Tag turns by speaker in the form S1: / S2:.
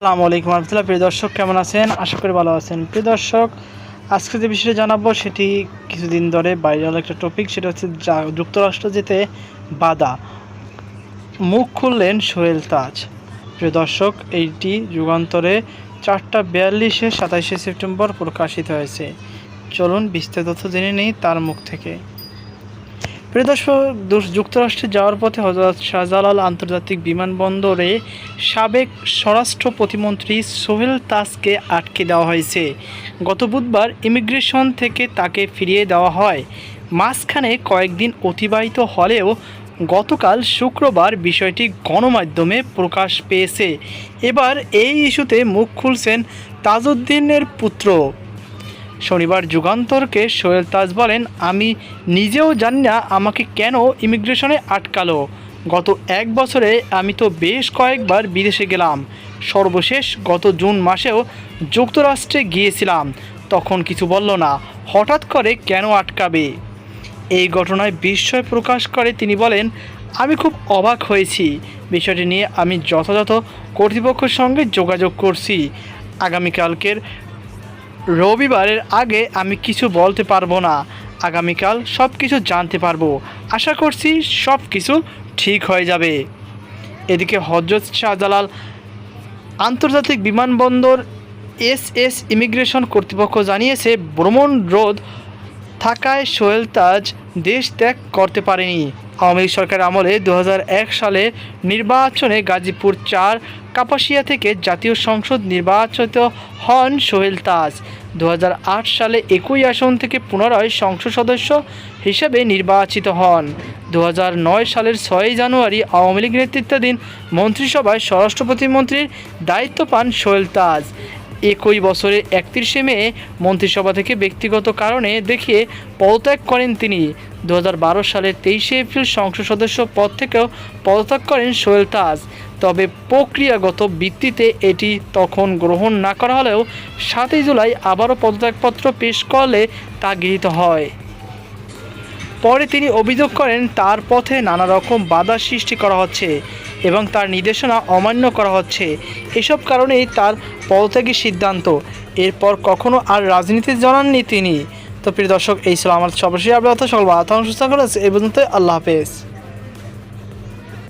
S1: আসসালামু আলাইকুম রহমতুল্লাহ। প্রিয় দর্শক, কেমন আছেন? আশা করি ভালো আছেন। প্রিয় দর্শক, আজকে যে বিষয়ে জানাব সেটি কিছুদিন ধরে ভাইরাল একটা টপিক সেটা হচ্ছে যুক্তরাষ্ট্র যেতে বাধা। মুখ খুললেন সোহেল তাজ। প্রিয় দর্শক, এইটি যুগান্তরে চারটা বিয়াল্লিশে সাতাইশে সেপ্টেম্বর প্রকাশিত হয়েছে। চলুন বিস্তারিত তথ্য জেনে নেই তার মুখ থেকে। যুক্তরাষ্ট্রে যাওয়ার পথে হজরত শাহজালাল আন্তর্জাতিক বিমানবন্দরে সাবেক স্বরাষ্ট্র প্রতিমন্ত্রী সোহেল তাসকে আটকে দেওয়া হয়েছে। গত বুধবার ইমিগ্রেশন থেকে তাকে ফিরিয়ে দেওয়া হয়। মাঝখানে কয়েকদিন অতিবাহিত হলেও গতকাল শুক্রবার বিষয়টি গণমাধ্যমে প্রকাশ পেয়েছে। এবার এই ইস্যুতে মুখ খুলছেন তাজউদ্দিনের পুত্র। শনিবার যুগান্তরকে সোহেল তাজ বলেন, আমি নিজেও জানি না আমাকে কেন ইমিগ্রেশনে আটকালো। গত এক বছরে আমি তো বেশ কয়েকবার বিদেশে গেলাম। সর্বশেষ গত জুন মাসেও যুক্তরাষ্ট্রে গিয়েছিলাম। তখন কিছু বলল না। হঠাৎ করে কেন আটকাবে? এই ঘটনায় বিস্ময় প্রকাশ করে তিনি বলেন, আমি খুব অবাক হয়েছি। বিষয়টি নিয়ে আমি যথাযথ কর্তৃপক্ষের সঙ্গে যোগাযোগ করছি। আগামীকালকের রবিবারের আগে আমি কিছু বলতে পারব না। আগামীকাল সব কিছু জানতে পারব। আশা করছি সব কিছু ঠিক হয়ে যাবে। এদিকে হজরত শাহজালাল আন্তর্জাতিক বিমানবন্দর এস এস ইমিগ্রেশন কর্তৃপক্ষ জানিয়েছে, ভ্রমণ রোধ থাকায় সোহেল তাজ দেশ ত্যাগ করতে পারেনি। আওয়ামী লীগ সরকার আমলে দু হাজার এক সালে নির্বাচনে গাজীপুর চার, কাপাসিয়া থেকে জাতীয় সংসদ নির্বাচিত হন সোহেল তাজ। দু হাজার আট সালে একই আসন থেকে পুনরায় সংসদ সদস্য হিসেবে নির্বাচিত হন। দু হাজার নয় সালের ছয়ই জানুয়ারি আওয়ামী লীগ নেতৃত্বাধীন মন্ত্রিসভায় স্বরাষ্ট্র প্রতিমন্ত্রীর দায়িত্ব পান সোহেল তাজ। একই বছরের একত্রিশে মে মন্ত্রিসভা থেকে ব্যক্তিগত কারণে দেখিয়ে পদত্যাগ করেন তিনি। দু হাজার বারো সালের তেইশে এপ্রিল সংসদ সদস্য পদ থেকেও পদত্যাগ করেন সোহেল তাজ। তবে প্রক্রিয়াগত ভিত্তিতে এটি তখন গ্রহণ না করা হলেও সাতই জুলাই আবারও পদত্যাগপত্র পেশ করলে তা গৃহীত হয়। পরে তিনি অভিযোগ করেন, তার পথে নানা রকম বাধা সৃষ্টি করা হচ্ছে এবং তার নির্দেশনা অমান্য করা হচ্ছে। এসব কারণেই তার পদত্যাগের সিদ্ধান্ত। এরপর কখনো আর রাজনীতি জানাননি তিনি। তো প্রিয় দর্শক, এই ছিল আমার সর্বশেষ আপনার সকল বাধা সুস্থ করেছে এই পর্যন্ত আল্লাহ হাফেজ।